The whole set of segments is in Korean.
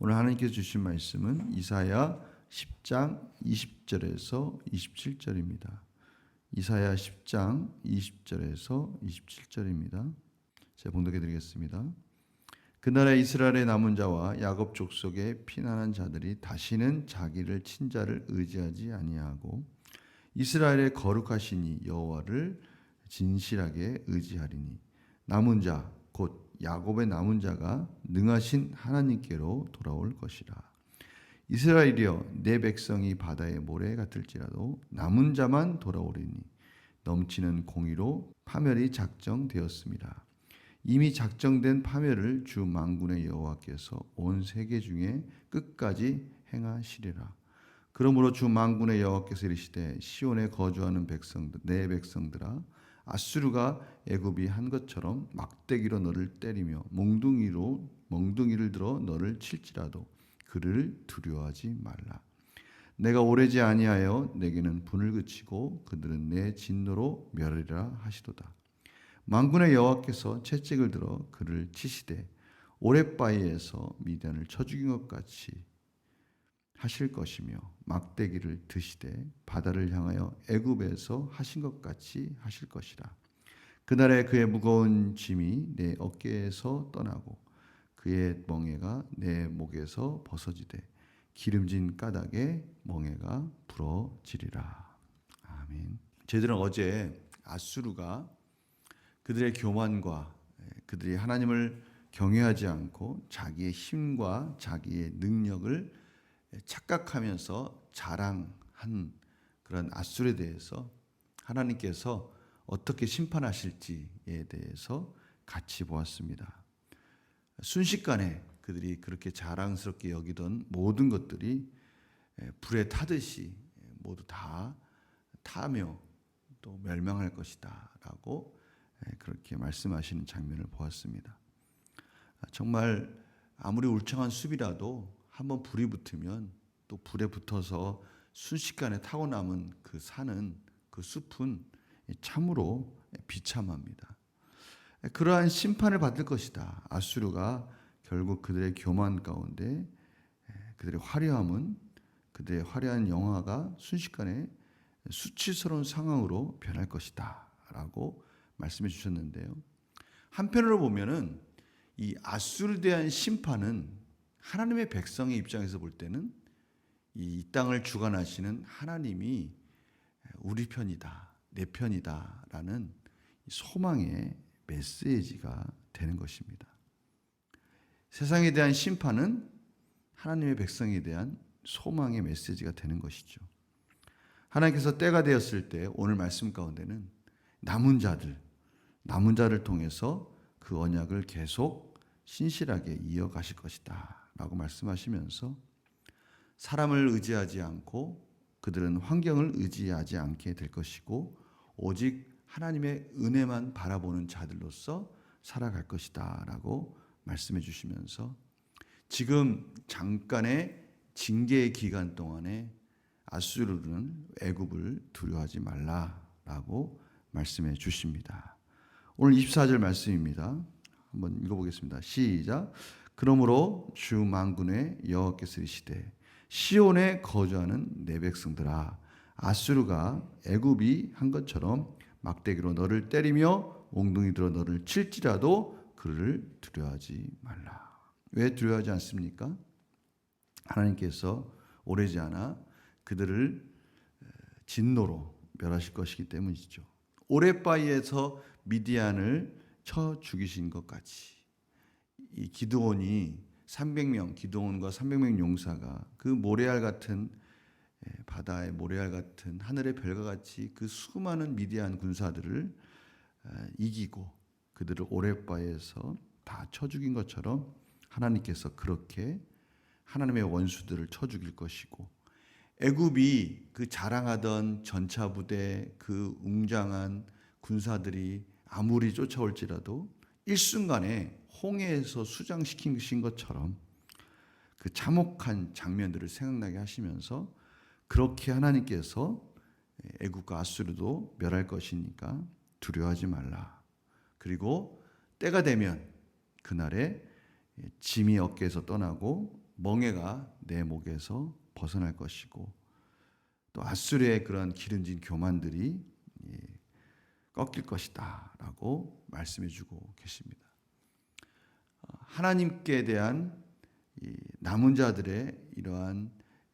오늘 하나님께서 주신 말씀은 이사야 10장 20절에서 27절입니다. 이사야 10장 20절에서 27절입니다. 제가 봉독해 드리겠습니다. 그날에 이스라엘의 남은 자와 야곱 족속의 피난한 자들이 다시는 자기를 친자를 의지하지 아니하고 이스라엘의 거룩하시니 여호와를 진실하게 의지하리니 남은 자곧 야곱의 남은 자가 능하신 하나님께로 돌아올 것이라 이스라엘이여 내 백성이 바다의 모래 같을지라도 남은 자만 돌아오리니 넘치는 공의로 파멸이 작정되었습니다. 이미 작정된 파멸을 주 만군의 여호와께서 온 세계 중에 끝까지 행하시리라. 그러므로 주 만군의 여호와께서 이르시되 시온에 거주하는 백성들 내 백성들아 아수르가 애굽이 한 것처럼 막대기로 너를 때리며 몽둥이로 멍둥이를 들어 너를 칠지라도 그를 두려워하지 말라. 내가 오래지 아니하여 내게는 분을 그치고 그들은 내 진노로 멸하리라 하시도다. 만군의 여호와께서 채찍을 들어 그를 치시되 오랫바위에서 미디안을 쳐 죽인 것 같이 하실 것이며 막대기를 드시되 바다를 향하여 애굽에서 하신 것 같이 하실 것이라. 그날에 그의 무거운 짐이 내 어깨에서 떠나고 그의 멍에가 내 목에서 벗어지되 기름진 까닭에 멍에가 부러지리라. 아멘. 저희들은 어제 아수르가 그들의 교만과 그들이 하나님을 경외하지 않고 자기의 힘과 자기의 능력을 착각하면서 자랑한 그런 아술에 대해서 하나님께서 어떻게 심판하실지에 대해서 같이 보았습니다. 순식간에 그들이 그렇게 자랑스럽게 여기던 모든 것들이 불에 타듯이 모두 다 타며 또 멸망할 것이다라고 그렇게 말씀하시는 장면을 보았습니다. 정말 아무리 울창한 숲이라도 한번 불이 붙으면 또 불에 붙어서 순식간에 타고 남은 그 산은 그 숲은 참으로 비참합니다. 그러한 심판을 받을 것이다. 아수르가 결국 그들의 교만 가운데 그들의 화려함은 그들의 화려한 영화가 순식간에 수치스러운 상황으로 변할 것이다. 라고 말씀해 주셨는데요. 한편으로 보면은 이 아수르에 대한 심판은 하나님의 백성의 입장에서 볼 때는 이 땅을 주관하시는 하나님이 우리 편이다, 내 편이다라는 소망의 메시지가 되는 것입니다. 세상에 대한 심판은 하나님의 백성에 대한 소망의 메시지가 되는 것이죠. 하나님께서 때가 되었을 때 오늘 말씀 가운데는 남은 자들, 남은 자를 통해서 그 언약을 계속 신실하게 이어가실 것이다. 라고 말씀하시면서 사람을 의지하지 않고 그들은 환경을 의지하지 않게 될 것이고 오직 하나님의 은혜만 바라보는 자들로서 살아갈 것이다. 라고 말씀해 주시면서 지금 잠깐의 징계의 기간 동안에 아수르는 애굽을 두려워하지 말라라고 말씀해 주십니다. 오늘 24절 말씀입니다. 한번 읽어보겠습니다. 시작. 그러므로 주 만군의 여호와께서 이시되 시온에 거주하는 내 백성들아 아수르가 애굽이 한 것처럼 막대기로 너를 때리며 옹둥이 들어 너를 칠지라도 그를 두려워하지 말라. 왜 두려워하지 않습니까? 하나님께서 오래지 않아 그들을 진노로 멸하실 것이기 때문이죠. 오랫바위에서 미디안을 쳐 죽이신 것 같이 이 기드온이 300명 기드온과 300명 용사가 그 모래알 같은 바다의 모래알 같은 하늘의 별과 같이 그 수많은 미디안 군사들을 이기고 그들을 오랫바에서 다 쳐 죽인 것처럼 하나님께서 그렇게 하나님의 원수들을 쳐 죽일 것이고 애굽이 그 자랑하던 전차 부대 그 웅장한 군사들이 아무리 쫓아올지라도 일순간에 홍해에서 수장시킨 것처럼 그 참혹한 장면들을 생각나게 하시면서 그렇게 하나님께서 애국과 아수르도 멸할 것이니까 두려워하지 말라. 그리고 때가 되면 그날에 짐이 어깨에서 떠나고 멍에가 내 목에서 벗어날 것이고 또 아수르의 그런 기름진 교만들이 예, 꺾일 것이다 라고 말씀해 주고 계십니다. 어, 하나님께 대한 이 남은 자들의 이러한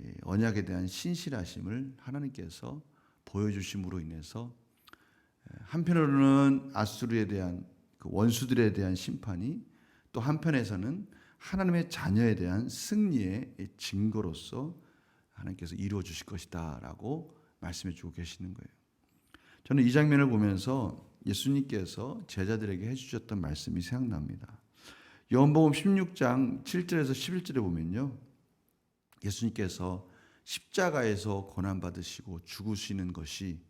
이 언약에 대한 신실하심을 하나님께서 보여주심으로 인해서 에, 한편으로는 아수르에 대한 그 원수들에 대한 심판이 또 한편에서는 하나님의 자녀에 대한 승리의 증거로서 하나님께서 이루어 주실 것이다라고 말씀해 주고 계시는 거예요. 저는 이 장면을 보면서 예수님께서 제자들에게 해 주셨던 말씀이 생각납니다. 요한복음 16장 7절에서 11절에 보면요. 예수님께서 십자가에서 고난 받으시고 죽으시는 것이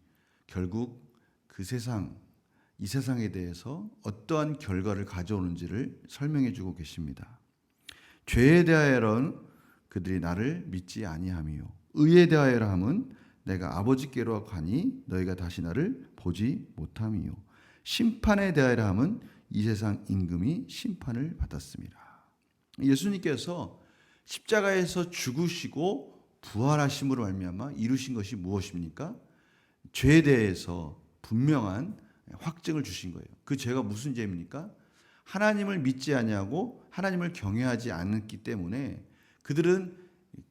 결국 그 세상 이 세상에 대해서 어떠한 결과를 가져오는지를 설명해 주고 계십니다. 죄에 대하여는 그들이 나를 믿지 아니함이요 의에 대하여라 함은 내가 아버지께로 가니 너희가 다시 나를 보지 못함이요 심판에 대하여라 함은 이 세상 임금이 심판을 받았습니다. 예수님께서 십자가에서 죽으시고 부활하심으로 말미암아 이루신 것이 무엇입니까? 죄에 대해서 분명한 확증을 주신 거예요. 그 죄가 무슨 죄입니까? 하나님을 믿지 아니하고 하나님을 경외하지 않았기 때문에 그들은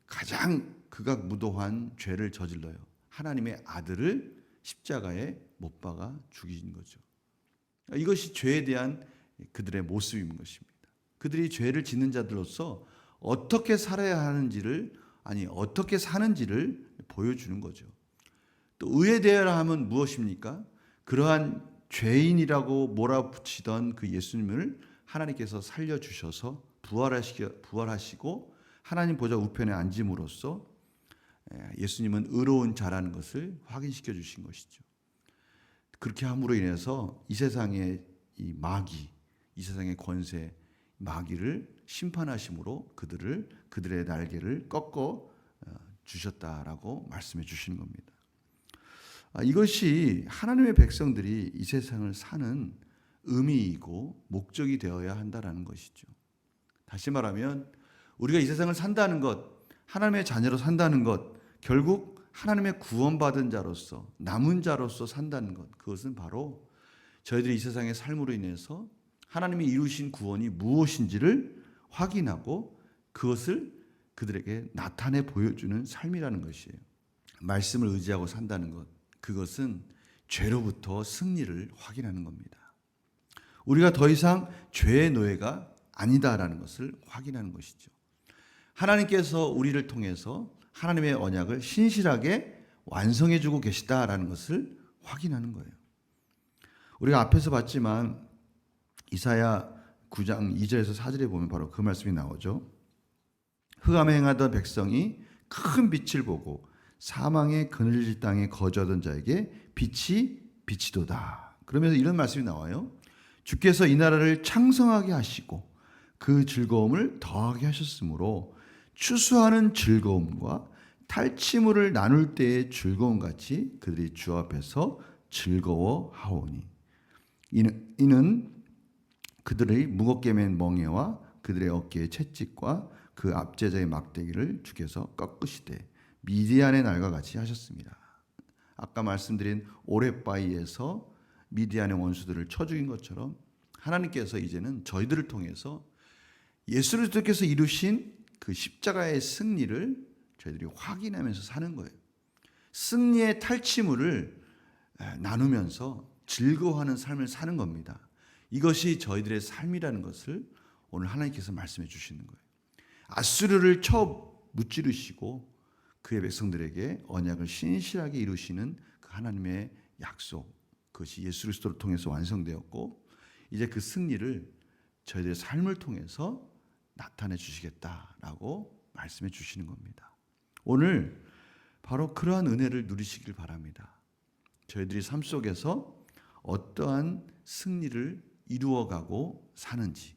가장 극악무도한 죄를 저질러요. 하나님의 아들을 십자가에 못 박아 죽인 거죠. 이것이 죄에 대한 그들의 모습인 것입니다. 그들이 죄를 짓는 자들로서 어떻게 살아야 하는지를 아니 어떻게 사는지를 보여주는 거죠. 또 의에 대하여 하면 무엇입니까? 그러한 죄인이라고 몰아붙이던 그 예수님을 하나님께서 살려 주셔서 부활하시고 하나님 보좌 우편에 앉음으로써 예수님은 의로운 자라는 것을 확인시켜 주신 것이죠. 그렇게 함으로 인해서 이 세상의 이 마귀, 이 세상의 권세, 마귀를 심판하심으로 그들을 그들의 날개를 꺾어 어, 주셨다라고 말씀해 주시는 겁니다. 아, 이것이 하나님의 백성들이 이 세상을 사는 의미이고 목적이 되어야 한다라는 것이죠. 다시 말하면 우리가 이 세상을 산다는 것, 하나님의 자녀로 산다는 것, 결국 하나님의 구원받은 자로서 남은 자로서 산다는 것, 그것은 바로 저희들이 이 세상의 삶으로 인해서 하나님이 이루신 구원이 무엇인지를 확인하고 그것을 그들에게 나타내 보여주는 삶이라는 것이에요. 말씀을 의지하고 산다는 것, 그것은 죄로부터 승리를 확인하는 겁니다. 우리가 더 이상 죄의 노예가 아니다라는 것을 확인하는 것이죠. 하나님께서 우리를 통해서 하나님의 언약을 신실하게 완성해 주고 계시다라는 것을 확인하는 거예요. 우리가 앞에서 봤지만 이사야 9장 2절에서 4절에 보면 바로 그 말씀이 나오죠. 흑암에 행하던 백성이 큰 빛을 보고 사망의 그늘질 땅에 거주하던 자에게 빛이 빛이도다. 그러면서 이런 말씀이 나와요. 주께서 이 나라를 창성하게 하시고 그 즐거움을 더하게 하셨으므로 추수하는 즐거움과 탈취물을 나눌 때의 즐거움 같이 그들이 주 앞에서 즐거워하오니 이는, 이는 그들의 무겁게 맨 멍에와 그들의 어깨의 채찍과 그 압제자의 막대기를 주께서 꺾으시되 미디안의 날과 같이 하셨습니다. 아까 말씀드린 오랫바위에서 미디안의 원수들을 쳐 죽인 것처럼 하나님께서 이제는 저희들을 통해서 예수 그리스도께서 이루신 그 십자가의 승리를 저희들이 확인하면서 사는 거예요. 승리의 탈취물을 나누면서 즐거워하는 삶을 사는 겁니다. 이것이 저희들의 삶이라는 것을 오늘 하나님께서 말씀해 주시는 거예요. 아수르를 쳐 무찌르시고 그의 백성들에게 언약을 신실하게 이루시는 그 하나님의 약속 그것이 예수 그리스도를 통해서 완성되었고 이제 그 승리를 저희들의 삶을 통해서 나타내 주시겠다라고 말씀해 주시는 겁니다. 오늘 바로 그러한 은혜를 누리시길 바랍니다. 저희들이 삶 속에서 어떠한 승리를 이루어가고 사는지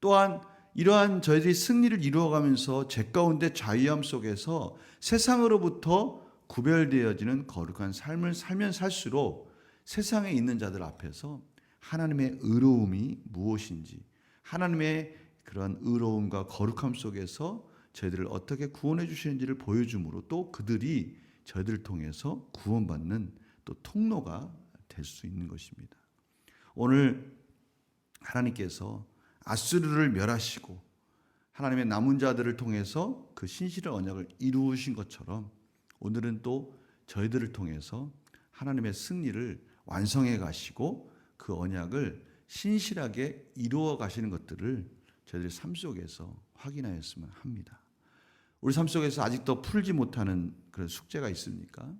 또한 이러한 저희들이 승리를 이루어가면서 제 가운데 자유함 속에서 세상으로부터 구별되어지는 거룩한 삶을 살면 살수록 세상에 있는 자들 앞에서 하나님의 의로움이 무엇인지 하나님의 그런 의로움과 거룩함 속에서 저희들을 어떻게 구원해 주시는지를 보여줌으로 또 그들이 저희들을 통해서 구원받는 또 통로가 될 수 있는 것입니다. 오늘 하나님께서 아수르를 멸하시고 하나님의 남은 자들을 통해서 그 신실한 언약을 이루신 것처럼 오늘은 또 저희들을 통해서 하나님의 승리를 완성해 가시고 그 언약을 신실하게 이루어 가시는 것들을 저희들의 삶 속에서 확인하였으면 합니다. 우리 삶 속에서 아직도 풀지 못하는 그런 숙제가 있습니까?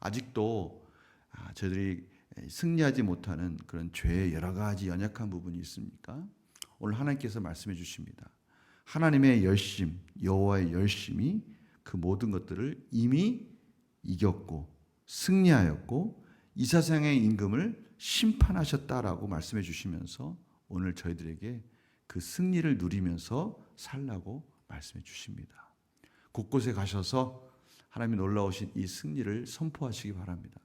아직도 아, 저희들이 승리하지 못하는 그런 죄의 여러 가지 연약한 부분이 있습니까? 오늘 하나님께서 말씀해 주십니다. 하나님의 열심, 여호와의 열심이 그 모든 것들을 이미 이겼고 승리하였고 이 세상의 임금을 심판하셨다라고 말씀해 주시면서 오늘 저희들에게 그 승리를 누리면서 살라고 말씀해 주십니다. 곳곳에 가셔서 하나님이 놀라우신 이 승리를 선포하시기 바랍니다.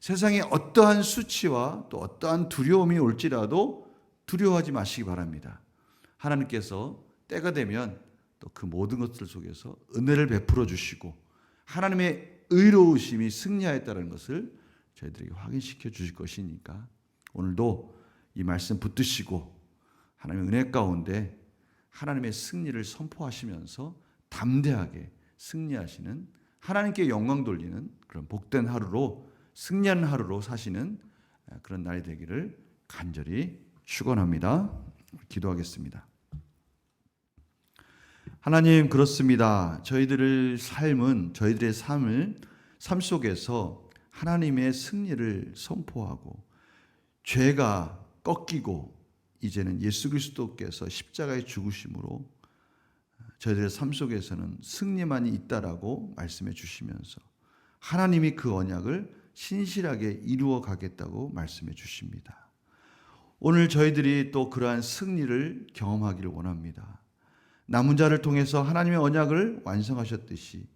세상에 어떠한 수치와 또 어떠한 두려움이 올지라도 두려워하지 마시기 바랍니다. 하나님께서 때가 되면 또 그 모든 것들 속에서 은혜를 베풀어 주시고 하나님의 의로우심이 승리하였다는 것을 저희들에게 확인시켜 주실 것이니까 오늘도 이 말씀 붙드시고 하나님의 은혜 가운데 하나님의 승리를 선포하시면서 담대하게 승리하시는 하나님께 영광 돌리는 그런 복된 하루로 승리하는 하루로 사시는 그런 날이 되기를 간절히 축원합니다. 기도하겠습니다. 하나님 그렇습니다. 저희들의 삶은 저희들의 삶을 삶 속에서 하나님의 승리를 선포하고 죄가 꺾이고 이제는 예수 그리스도께서 십자가의 죽으심으로 저희들의 삶 속에서는 승리만이 있다라고 말씀해 주시면서 하나님이 그 언약을 신실하게 이루어 가겠다고 말씀해 주십니다. 오늘 저희들이 또 그러한 승리를 경험하기를 원합니다. 남은 자를 통해서 하나님의 언약을 완성하셨듯이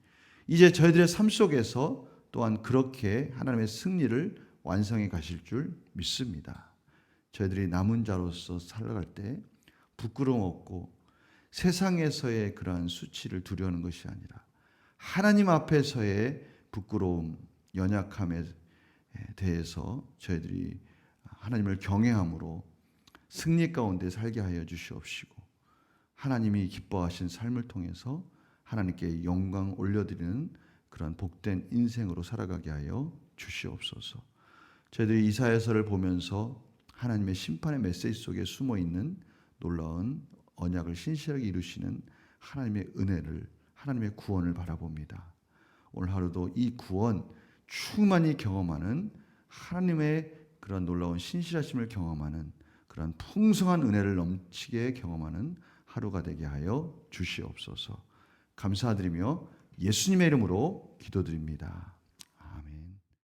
이제 저희들의 삶 속에서 또한 그렇게 하나님의 승리를 완성해 가실 줄 믿습니다. 저희들이 남은 자로서 살아갈 때 부끄러움 없고 세상에서의 그러한 수치를 두려워하는 것이 아니라 하나님 앞에서의 부끄러움, 연약함에 대해서 저희들이 하나님을 경외함으로 승리 가운데 살게 하여 주시옵시고 하나님이 기뻐하신 삶을 통해서 하나님께 영광 올려드리는 그런 복된 인생으로 살아가게 하여 주시옵소서. 저희들이 이사야서를 보면서 하나님의 심판의 메시지 속에 숨어 있는 놀라운 언약을 신실하게 이루시는 하나님의 은혜를 하나님의 구원을 바라봅니다. 오늘 하루도 이 구원 충만히 경험하는 하나님의 그런 놀라운 신실하심을 경험하는 그런 풍성한 은혜를 넘치게 경험하는 하루가 되게 하여 주시옵소서. 감사드리며 예수님의 이름으로 기도드립니다.